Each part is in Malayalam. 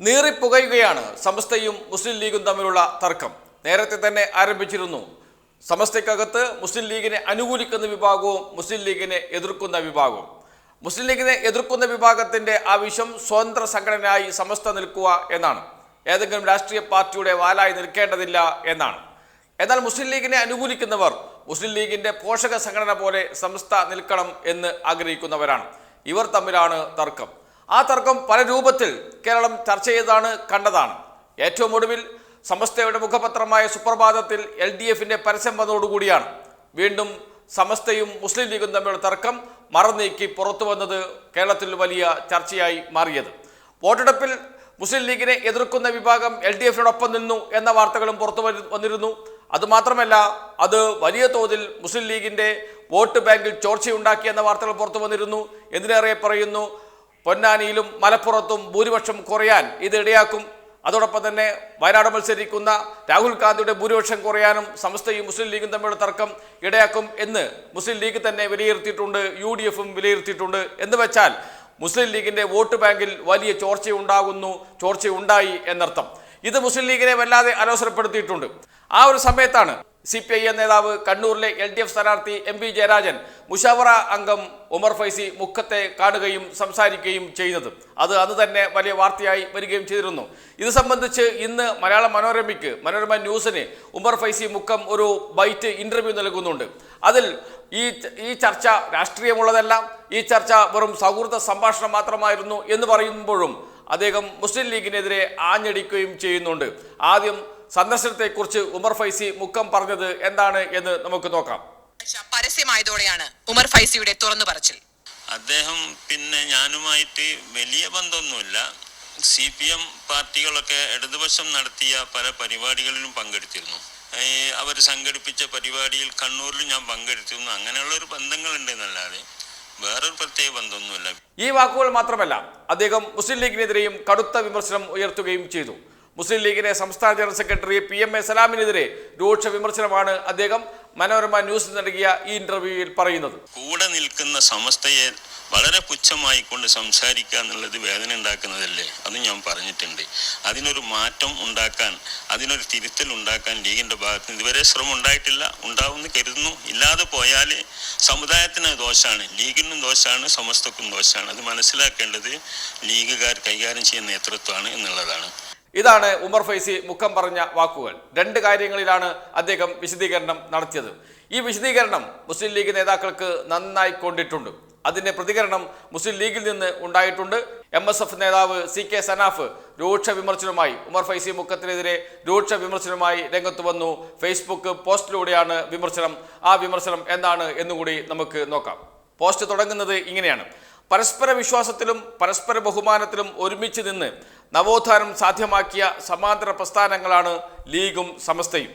നീറിപ്പുകയുകയാണ് സമസ്തയും മുസ്ലിം ലീഗും തമ്മിലുള്ള തർക്കം. നേരത്തെ തന്നെ ആരംഭിച്ചിരുന്നു. സമസ്തയ്ക്കകത്ത് മുസ്ലിം ലീഗിനെ അനുകൂലിക്കുന്ന വിഭാഗവും മുസ്ലിം ലീഗിനെ എതിർക്കുന്ന വിഭാഗവും. മുസ്ലിം ലീഗിനെ എതിർക്കുന്ന വിഭാഗത്തിന്റെ ആവശ്യം സ്വതന്ത്ര സംഘടനയായി സമസ്ത നിൽക്കുക എന്നാണ്. ഏതെങ്കിലും രാഷ്ട്രീയ പാർട്ടിയുടെ വാലായി നിൽക്കേണ്ടതില്ല എന്നാണ്. എന്നാൽ മുസ്ലിം ലീഗിനെ അനുകൂലിക്കുന്നവർ മുസ്ലിം ലീഗിന്റെ പോഷക സംഘടന പോലെ സമസ്ത നിൽക്കണം എന്ന് ആഗ്രഹിക്കുന്നവരാണ്. ഇവർ തമ്മിലാണ് തർക്കം. ആ തർക്കം പല രൂപത്തിൽ കേരളം ചർച്ച ചെയ്താണ് കണ്ടതാണ്. ഏറ്റവും ഒടുവിൽ സമസ്തയുടെ മുഖപത്രമായ സുപ്രഭാതത്തിൽ എൽ ഡി എഫിന്റെ പരസ്യം വന്നതോടുകൂടിയാണ് വീണ്ടും സമസ്തയും മുസ്ലിം ലീഗും തമ്മിലുള്ള തർക്കം മറന്നീക്കി പുറത്തു വന്നത് കേരളത്തിൽ വലിയ ചർച്ചയായി മാറിയത്. വോട്ടെടുപ്പിൽ മുസ്ലിം ലീഗിനെ എതിർക്കുന്ന വിഭാഗം എൽ ഡി എഫിനോടൊപ്പം നിന്നു എന്ന വാർത്തകളും പുറത്തു വന്നിരുന്നു. അതുമാത്രമല്ല അത് വലിയ തോതിൽ മുസ്ലിം ലീഗിന്റെ വോട്ട് ബാങ്കിൽ ചോർച്ചയുണ്ടാക്കി എന്ന വാർത്തകൾ പുറത്തു വന്നിരുന്നു. എന്തിനേറെ പറയുന്നു? പൊന്നാനിയിലും മലപ്പുറത്തും ഭൂരിപക്ഷം കുറയാൻ ഇത് ഇടയാക്കും. അതോടൊപ്പം തന്നെ വയനാട് മത്സരിക്കുന്ന രാഹുൽ ഗാന്ധിയുടെ ഭൂരിപക്ഷം കുറയാനും സമസ്തയും മുസ്ലിം ലീഗും തമ്മിലുള്ള തർക്കം ഇടയാക്കും എന്ന് മുസ്ലിം ലീഗ് തന്നെ വിലയിരുത്തിയിട്ടുണ്ട് യു ഡി എഫും വിലയിരുത്തിയിട്ടുണ്ട്. എന്ന് വെച്ചാൽ മുസ്ലിം ലീഗിന്റെ വോട്ട് ബാങ്കിൽ വലിയ ചോർച്ചയുണ്ടാകുന്നു ചോർച്ചയുണ്ടായി എന്നർത്ഥം. ഇത് മുസ്ലിം ലീഗിനെ വല്ലാതെ അലോസരപ്പെടുത്തിയിട്ടുണ്ട്. ആ ഒരു സമയത്താണ് സി പി ഐ എം നേതാവ് കണ്ണൂരിലെ എൽ ഡി എഫ് സ്ഥാനാർത്ഥി എം പി ജയരാജൻ മുഷാവറ അംഗം ഉമർ ഫൈസി മുഖത്തെ കാണുകയും സംസാരിക്കുകയും ചെയ്യുന്നത് അത് അന്ന് തന്നെ വലിയ വാർത്തയായി വരികയും ചെയ്തിരുന്നു. ഇത് സംബന്ധിച്ച് ഇന്ന് മലയാള മനോരമയ്ക്ക് മനോരമ ന്യൂസിന് ഉമർ ഫൈസി മുഖം ഒരു ബൈറ്റ് ഇന്റർവ്യൂ നൽകുന്നുണ്ട്. അതിൽ ഈ ഈ ചർച്ച രാഷ്ട്രീയമുള്ളതല്ല ഈ ചർച്ച വെറും സൗഹൃദ സംഭാഷണം മാത്രമായിരുന്നു എന്ന് പറയുമ്പോഴും അദ്ദേഹം മുസ്ലിം ലീഗിനെതിരെ ആഞ്ഞടിക്കുകയും ചെയ്യുന്നുണ്ട്. ആദ്യം സന്ദർശനത്തെക്കുറിച്ച് ഉമർ ഫൈസി മുക്കം പറഞ്ഞത് എന്താണ് എന്ന് നമുക്ക് നോക്കാം. പരസ്യമായതോടെയാണ് ഉമർ ഫൈസിയുടെ തുറന്നു പറച്ചിൽ. അദ്ദേഹം പിന്നെ ഞാനുമായിട്ട് വലിയ ബന്ധമൊന്നുമില്ല. സി പി എം പാർട്ടികളൊക്കെ ഇടതുപക്ഷം നടത്തിയ പല പരിപാടികളിലും പങ്കെടുത്തിരുന്നു. അവർ സംഘടിപ്പിച്ച പരിപാടിയിൽ കണ്ണൂരിൽ ഞാൻ പങ്കെടുത്തിരുന്നു. അങ്ങനെയുള്ള ഒരു ബന്ധങ്ങളുണ്ട് എന്നല്ലാതെ വേറൊരു പ്രത്യേക ബന്ധമൊന്നുമില്ല. ഈ വാക്കുകൾ മാത്രമല്ല അദ്ദേഹം മുസ്ലിം ലീഗിനെതിരെയും കടുത്ത വിമർശനം ഉയർത്തുകയും ചെയ്തു. മുസ്ലിം ലീഗിലെ സംസ്ഥാന general secretary P M A സലാമിനെതിരെ രൂക്ഷ വിമർശനമാണ് അദ്ദേഹം മനോരമ ന്യൂസിൽ നൽകിയ ഈ ഇന്റർവ്യൂവിൽ പറയുന്നത്. കൂടെ നിൽക്കുന്ന സമസ്തയെ വളരെ പുച്ഛമായി കൊണ്ട് സംസാരിക്കുക എന്നുള്ളത് വേദന ഉണ്ടാക്കുന്നതല്ലേ? അത് ഞാൻ പറഞ്ഞിട്ടുണ്ട്. അതിനൊരു മാറ്റം ഉണ്ടാക്കാൻ അതിനൊരു തിരുത്തൽ ഉണ്ടാക്കാൻ ലീഗിന്റെ ഭാഗത്ത് നിന്ന് ഇതുവരെ ശ്രമം ഉണ്ടായിട്ടില്ല ഉണ്ടാവുമെന്ന് കരുതുന്നു. ഇല്ലാതെ പോയാൽ സമുദായത്തിന് ദോഷമാണ് ലീഗിനും ദോഷമാണ് സമസ്തക്കും ദോഷമാണ് അത് മനസ്സിലാക്കേണ്ടത് ലീഗുകാർ കൈകാര്യം ചെയ്യുന്ന നേതൃത്വമാണ് എന്നുള്ളതാണ്. ഇതാണ് ഉമർ ഫൈസി മുഖം പറഞ്ഞ വാക്കുകൾ. രണ്ട് കാര്യങ്ങളിലാണ് അദ്ദേഹം വിശദീകരണം നടത്തിയത്. ഈ വിശദീകരണം മുസ്ലിം ലീഗ് നേതാക്കൾക്ക് നന്നായി കൊണ്ടിട്ടുണ്ട്. അതിന്റെ പ്രതികരണം മുസ്ലിം ലീഗിൽ നിന്ന് ഉണ്ടായിട്ടുണ്ട്. എം എസ് എഫ് നേതാവ് സി കെ സനാഫ് രൂക്ഷ വിമർശനവുമായി ഉമർ ഫൈസി മുക്കത്തിനെതിരെ രൂക്ഷ വിമർശനവുമായി രംഗത്ത് വന്നു. ഫേസ്ബുക്ക് പോസ്റ്റിലൂടെയാണ് വിമർശനം. ആ വിമർശനം എന്താണ് എന്നുകൂടി നമുക്ക് നോക്കാം. പോസ്റ്റ് തുടങ്ങുന്നത് ഇങ്ങനെയാണ്. പരസ്പര വിശ്വാസത്തിലും പരസ്പര ബഹുമാനത്തിലും ഒരുമിച്ച് നിന്ന് നവോത്ഥാനം സാധ്യമാക്കിയ സമാന്തര പ്രസ്ഥാനങ്ങളാണ് ലീഗും സമസ്തയും.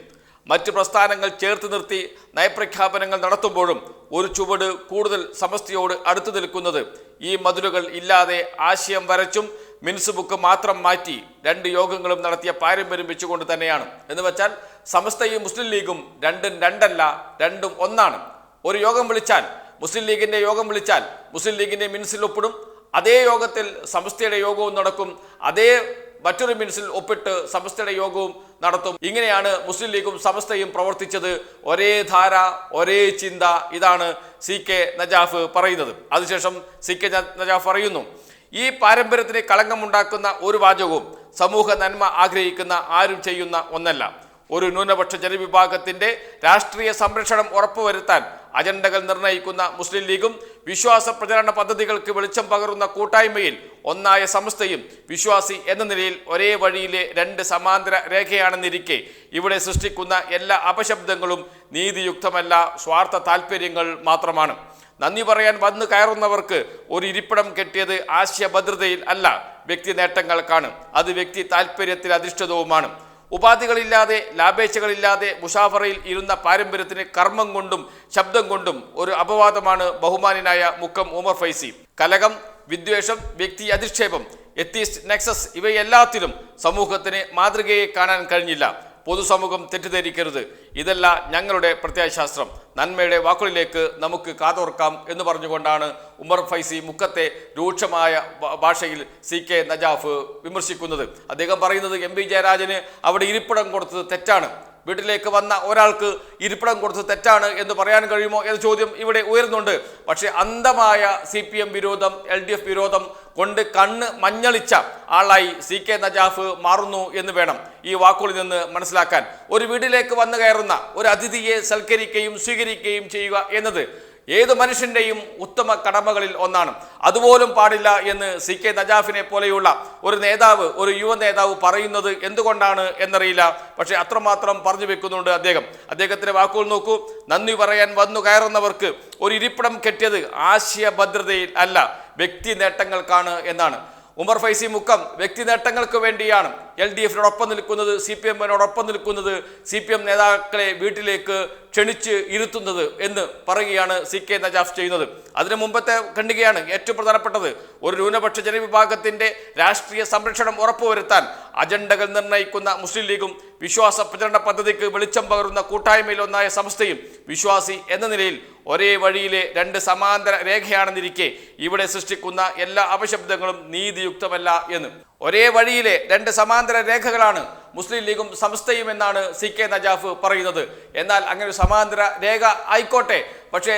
മറ്റ് പ്രസ്ഥാനങ്ങൾ ചേർത്ത് നിർത്തി നയപ്രഖ്യാപനങ്ങൾ നടത്തുമ്പോഴും ഒരു ചുവട് കൂടുതൽ സമസ്തയോട് അടുത്തു നിൽക്കുന്നത് ഈ മതിലുകൾ ഇല്ലാതെ ആശയം വരച്ചും മിൻസ് ബുക്ക് മാത്രം മാറ്റി രണ്ട് യോഗങ്ങളും നടത്തിയ പാരമ്പര്യം വെച്ചുകൊണ്ട് തന്നെയാണ്. എന്ന് വെച്ചാൽ സമസ്തയും മുസ്ലിം ലീഗും രണ്ടും രണ്ടല്ല രണ്ടും ഒന്നാണ്. ഒരു യോഗം വിളിച്ചാൽ മുസ്ലിം ലീഗിന്റെ യോഗം വിളിച്ചാൽ മുസ്ലിം ലീഗിന്റെ മിൻസിൽ ഒപ്പിടും അതേ യോഗത്തിൽ സമസ്തയുടെ യോഗവും നടക്കും. അതേ മറ്റൊരു മിനിസിൽ ഒപ്പിട്ട് സമസ്തയുടെ യോഗവും നടത്തും. ഇങ്ങനെയാണ് മുസ്ലിം ലീഗും സമസ്തയും പ്രവർത്തിച്ചത്. ഒരേ ധാര ഒരേ ചിന്ത ഇതാണ് സി കെ നജാഫ് പറയുന്നത്. അതിനുശേഷം സി കെ നജാഫ് പറയുന്നു ഈ പാരമ്പര്യത്തിന് കളങ്കമുണ്ടാക്കുന്ന ഒരു വാചകവും സമൂഹ നന്മ ആഗ്രഹിക്കുന്ന ആരും ചെയ്യുന്ന ഒന്നല്ല. ഒരു ന്യൂനപക്ഷ ജനവിഭാഗത്തിന്റെ രാഷ്ട്രീയ സംരക്ഷണം ഉറപ്പുവരുത്താൻ അജണ്ടകൾ നിർണയിക്കുന്ന മുസ്ലിം ലീഗും വിശ്വാസ പ്രചരണ പദ്ധതികൾക്ക് വെളിച്ചം പകരുന്ന കൂട്ടായ്മയിൽ ഒന്നായ സംസ്ഥയും വിശ്വാസി എന്ന നിലയിൽ ഒരേ വഴിയിലെ രണ്ട് സമാന്തര രേഖയാണെന്നിരിക്കെ ഇവിടെ സൃഷ്ടിക്കുന്ന എല്ലാ അപശബ്ദങ്ങളും നീതിയുക്തമല്ല സ്വാർത്ഥ താല്പര്യങ്ങൾ മാത്രമാണ്. നന്ദി പറയാൻ വന്നു കയറുന്നവർക്ക് ഒരു ഇരിപ്പിടം കെട്ടിയത് ആശയഭദ്രതയിൽ അല്ല വ്യക്തി നേട്ടങ്ങൾക്കാണ് അത് വ്യക്തി താല്പര്യത്തിൽ അധിഷ്ഠിതവുമാണ്. ഉപാധികളില്ലാതെ ലാഭേച്ഛകളില്ലാതെ മുഷാഫറയിൽ ഇരുന്ന പാരമ്പര്യത്തിന് കർമ്മം കൊണ്ടും ശബ്ദം കൊണ്ടും ഒരു അപവാദമാണ് ബഹുമാനായ മുക്കം ഉമർ ഫൈസി. കലകം വിദ്വേഷം വ്യക്തി അധിക്ഷേപം എത്തീസ്റ്റ് നെക്സസ് ഇവയെല്ലാത്തിലും സമൂഹത്തിന് മാതൃകയെ കാണാൻ കഴിഞ്ഞില്ല. പൊതുസമൂഹം തെറ്റിദ്ധരിക്കരുത്. ഇതല്ല ഞങ്ങളുടെ പ്രത്യയശാസ്ത്രം. നന്മയുടെ വാക്കുകളിലേക്ക് നമുക്ക് കാതോർക്കാം എന്ന് പറഞ്ഞുകൊണ്ടാണ് ഉമർ ഫൈസി മുക്കത്തെ രൂക്ഷമായ ഭാഷയിൽ സി കെ നജാഫ് വിമർശിക്കുന്നത്. അദ്ദേഹം പറയുന്നത് എം പി ജയരാജന് അവിടെ ഇരിപ്പിടം കൊടുത്തത് തെറ്റാണ്. വീട്ടിലേക്ക് വന്ന ഒരാൾക്ക് ഇരിപ്പിടം കൊടുത്തത് തെറ്റാണ് എന്ന് പറയാൻ കഴിയുമോ എന്ന ചോദ്യം ഇവിടെ ഉയരുന്നുണ്ട്. പക്ഷേ അന്ധമായ സി പി എം വിരോധം എൽ ഡി എഫ് വിരോധം കൊണ്ട് കണ്ണ് മഞ്ഞളിച്ച ആളായി സി കെ നജാഫ് മാറുന്നു എന്ന് വേണം ഈ വാക്കുകളിൽ നിന്ന് മനസ്സിലാക്കാൻ. ഒരു വീട്ടിലേക്ക് വന്നു കയറുന്ന ഒരു അതിഥിയെ സൽക്കരിക്കുകയും സ്വീകരിക്കുകയും ചെയ്യുക എന്നത് ഏത് മനുഷ്യന്റെയും ഉത്തമ കടമകളിൽ ഒന്നാണ്. അതുപോലും പാടില്ല എന്ന് സി കെ നജാഫിനെ പോലെയുള്ള ഒരു നേതാവ് ഒരു യുവ നേതാവ് പറയുന്നത് എന്തുകൊണ്ടാണ് എന്നറിയില്ല. പക്ഷേ അത്രമാത്രം പറഞ്ഞു വെക്കുന്നുണ്ട് അദ്ദേഹം. അദ്ദേഹത്തിന്റെ വാക്കുകൾ നോക്കൂ. നന്ദി പറയാൻ വന്നു കയറുന്നവർക്ക് ഒരു ഇരിപ്പിടം കെട്ടിയത് ആശയഭദ്രതയിൽ അല്ല വ്യക്തി നേട്ടങ്ങൾക്കാണ് എന്നാണ്. ഉമർ ഫൈസി മുക്കം വ്യക്തി നേട്ടങ്ങൾക്ക് വേണ്ടിയാണ് എൽ ഡി എഫിനോടൊപ്പം നിൽക്കുന്നത് സി പി എമ്മിനോടൊപ്പം നിൽക്കുന്നത് സി പി എം നേതാക്കളെ വീട്ടിലേക്ക് ക്ഷണിച്ച് ഇരുത്തുന്നത് എന്ന് പറയുകയാണ് സി കെ നജാഫ് ചെയ്യുന്നത്. അതിനു മുമ്പത്തെ ഖണ്ഡികയാണ് ഏറ്റവും പ്രധാനപ്പെട്ടത്. ഒരു ന്യൂനപക്ഷ ജനവിഭാഗത്തിന്റെ രാഷ്ട്രീയ സംരക്ഷണം ഉറപ്പുവരുത്താൻ അജണ്ടകൾ നിർണയിക്കുന്ന മുസ്ലിം ലീഗും വിശ്വാസ പ്രചരണ പദ്ധതിക്ക് വെളിച്ചം പകരുന്ന കൂട്ടായ്മയിൽ ഒന്നായ സംസ്ഥയും വിശ്വാസി എന്ന നിലയിൽ ഒരേ വഴിയിലെ രണ്ട് സമാന്തര രേഖയാണെന്നിരിക്കെ ഇവിടെ സൃഷ്ടിക്കുന്ന എല്ലാ അപശബ്ദങ്ങളും നീതിയുക്തമല്ല എന്ന്. ഒരേ വഴിയിലെ രണ്ട് സമാന്തര രേഖകളാണ് മുസ്ലിം ലീഗും സംസ്ഥയും എന്നാണ് സി കെ നജാഫ് പറയുന്നത്. എന്നാൽ അങ്ങനെ ഒരു സമാന്തര രേഖ ആയിക്കോട്ടെ. പക്ഷേ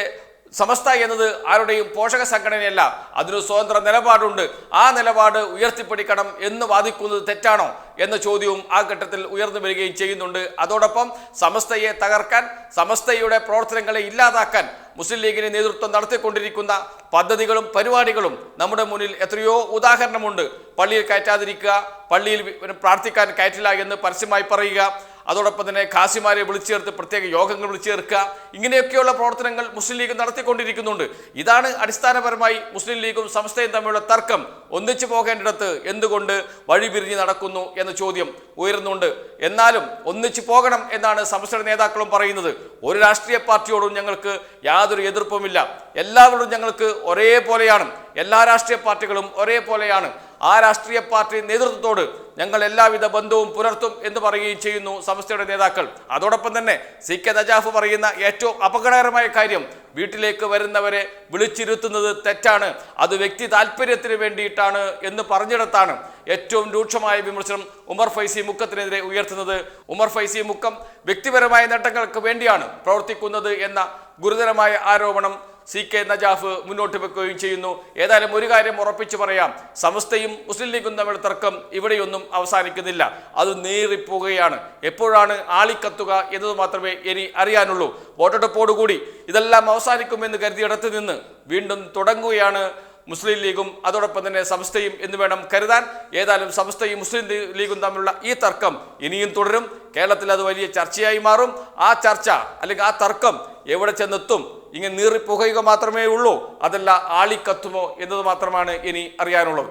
സമസ്ത എന്നത് ആരുടെയും പോഷക സംഘടനയല്ല. അതിനു സ്വതന്ത്ര നിലപാടുണ്ട്. ആ നിലപാട് ഉയർത്തിപ്പിടിക്കണം എന്ന് വാദിക്കുന്നത് തെറ്റാണോ എന്ന ചോദ്യവും ആ ഘട്ടത്തിൽ ഉയർന്നു വരികയും ചെയ്യുന്നുണ്ട്. അതോടൊപ്പം സമസ്തയെ തകർക്കാൻ സമസ്തയുടെ പ്രവർത്തനങ്ങളെ ഇല്ലാതാക്കാൻ മുസ്ലിം ലീഗിന് നേതൃത്വം നടത്തിക്കൊണ്ടിരിക്കുന്ന പദ്ധതികളും പരിപാടികളും നമ്മുടെ മുന്നിൽ എത്രയോ ഉദാഹരണമുണ്ട്. പള്ളിയിൽ കയറ്റാതിരിക്കുക പള്ളിയിൽ പ്രാർത്ഥിക്കാൻ കയറ്റില്ല എന്ന് പരസ്യമായി പറയുക അതോടൊപ്പം തന്നെ ഖാസിമാരെ വിളിച്ചു ചേർത്ത് പ്രത്യേക യോഗങ്ങൾ വിളിച്ചു ചേർക്കുക ഇങ്ങനെയൊക്കെയുള്ള പ്രവർത്തനങ്ങൾ മുസ്ലിം ലീഗ് നടത്തിക്കൊണ്ടിരിക്കുന്നുണ്ട്. ഇതാണ് അടിസ്ഥാനപരമായി മുസ്ലിം ലീഗും സംസ്ഥയും തമ്മിലുള്ള തർക്കം. ഒന്നിച്ചു പോകേണ്ടിടത്ത് എന്തുകൊണ്ട് വഴി പിരിഞ്ഞ് നടക്കുന്നു എന്ന ചോദ്യം ഉയരുന്നുണ്ട്. എന്നാലും ഒന്നിച്ചു പോകണം എന്നാണ് സംസ്ഥയുടെ നേതാക്കളും പറയുന്നത്. ഒരു രാഷ്ട്രീയ പാർട്ടിയോടും ഞങ്ങൾക്ക് യാതൊരു എതിർപ്പുമില്ല. എല്ലാവരോടും ഞങ്ങൾക്ക് ഒരേപോലെയാണ്. എല്ലാ രാഷ്ട്രീയ പാർട്ടികളും ഒരേപോലെയാണ്. ആ രാഷ്ട്രീയ പാർട്ടി നേതൃത്വത്തോട് ഞങ്ങൾ എല്ലാവിധ ബന്ധവും പുലർത്തും എന്ന് പറയുകയും ചെയ്യുന്നു സംസ്ഥയുടെ നേതാക്കൾ. അതോടൊപ്പം തന്നെ സി കെ നജാഫ് പറയുന്ന ഏറ്റവും അപകടകരമായ കാര്യം വീട്ടിലേക്ക് വരുന്നവരെ വിളിച്ചിരുത്തുന്നത് തെറ്റാണ്. അത് വ്യക്തി താല്പര്യത്തിന് വേണ്ടിയിട്ടാണ് എന്ന് പറഞ്ഞിടത്താണ് ഏറ്റവും രൂക്ഷമായ വിമർശനം ഉമർ ഫൈസി മുക്കത്തിനെതിരെ ഉയർത്തുന്നത്. ഉമർ ഫൈസി മുക്കം വ്യക്തിപരമായ നേട്ടങ്ങൾക്ക് വേണ്ടിയാണ് പ്രവർത്തിക്കുന്നത് എന്ന ഗുരുതരമായ ആരോപണം സി കെ നജാഫ് മുന്നോട്ട് വെക്കുകയും ചെയ്യുന്നു. ഏതായാലും ഒരു കാര്യം ഉറപ്പിച്ചു പറയാം. സമസ്തയും മുസ്ലിം ലീഗും തമ്മിൽ തർക്കം ഇവിടെയൊന്നും അവസാനിക്കുന്നില്ല. അത് നീറിപ്പോവുകയാണ് എപ്പോഴാണ് ആളിക്കത്തുക എന്നത് മാത്രമേ ഇനി അറിയാനുള്ളൂ. വോട്ടെടുപ്പോടുകൂടി ഇതെല്ലാം അവസാനിക്കുമെന്ന് കരുതിയിടത്ത് നിന്ന് വീണ്ടും തുടങ്ങുകയാണ് മുസ്ലിം ലീഗും അതോടൊപ്പം തന്നെ സംസ്ഥയും എന്ന് വേണം കരുതാൻ. ഏതായാലും സംസ്ഥയും മുസ്ലിം ലീഗും തമ്മിലുള്ള ഈ തർക്കം ഇനിയും തുടരും. കേരളത്തിൽ അത് വലിയ ചർച്ചയായി മാറും. ആ ചർച്ച അല്ലെങ്കിൽ ആ തർക്കം എവിടെ ചെന്നെത്തും? ഇങ്ങനെ നീറിപ്പുകയുക മാത്രമേ ഉള്ളൂ. അതല്ല ആളിക്കത്തുമോ എന്നത് മാത്രമാണ് ഇനി അറിയാനുള്ളത്.